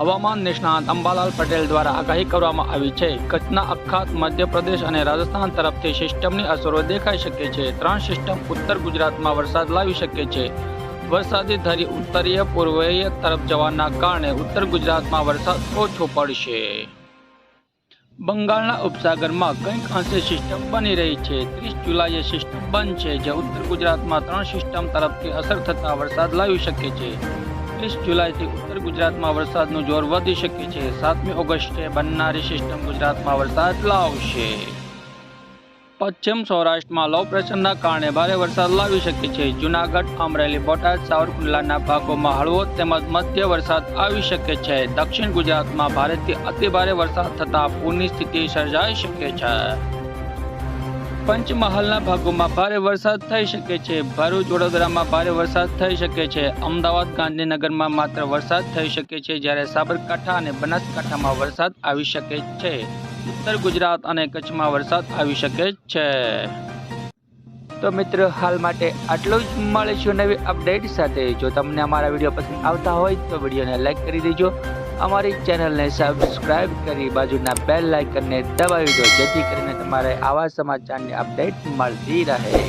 હવામાન નિષ્ણાત અંબાલાલ પટેલ દ્વારા આગાહી કરવામાં આવી છે. કચ્છના અખાત, મધ્યપ્રદેશ અને રાજસ્થાન તરફથી સિસ્ટમની અસરો દેખાઈ શકે છે. ત્રણ સિસ્ટમ ઉત્તર ગુજરાતમાં વરસાદ લાવી શકે છે. વરસાદી ધરી ઉત્તરીય, પૂર્વીય તરફ જવાના કારણે ઉત્તર ગુજરાતમાં વરસાદ ઓછો પડશે. બંગાળના ઉપસાગરમાં કંઈક અંશે સિસ્ટમ બની રહી છે. ત્રીસ જુલાઈએ સિસ્ટમ બંધ છે, જે ઉત્તર ગુજરાતમાં ત્રણ સિસ્ટમ તરફથી અસર થતા વરસાદ લાવી શકે છે. ત્રીસ જુલાઈથી ઉત્તર ગુજરાતમાં વરસાદનું જોર વધી શકે છે. સાતમી ઓગસ્ટે બનનારી સિસ્ટમ ગુજરાતમાં વરસાદ લાવશે. પશ્ચિમ સૌરાષ્ટ્રમાં લો પ્રેશરના કારણે ભારે વરસાદ લાવી શકે છે. જુનાગઢ, અમરેલી, બોટાદ, સાવરકુંડલાના ભાગોમાં હળવો તેમજ મધ્ય વરસાદ આવી શકે છે. દક્ષિણ ગુજરાતમાં ભારેથી અતિભારે વરસાદ થતાં પૂરની સ્થિતિ સર્જાઈ શકે છે. પંચમહાલના ભાગોમાં ભારે વરસાદ થઈ શકે છે. ભરૂચ, વડોદરામાં ભારે વરસાદ થઈ શકે છે. અમદાવાદ, ગાંધીનગરમાં માત્ર વરસાદ થઈ શકે છે, જ્યારે સાબરકાંઠા અને બનાસકાંઠામાં વરસાદ આવી શકે છે. ઉત્તર ગુજરાત અને કચ્છમાં વરસાદ આવી શકે છે. તો મિત્રો, હાલ માટે આટલું જ. મળીશું નવી અપડેટ સાથે. જો તમને અમારા વીડિયો પસંદ આવતા હોય તો વિડીયોને લાઈક કરી દેજો. અમારી ચેનલને સબસ્ક્રાઇબ કરી બાજુના બેલ લાઇકનને દબાવી દો, જેથી કરીને તમારે આવા સમાચારની અપડેટ મળતી રહે.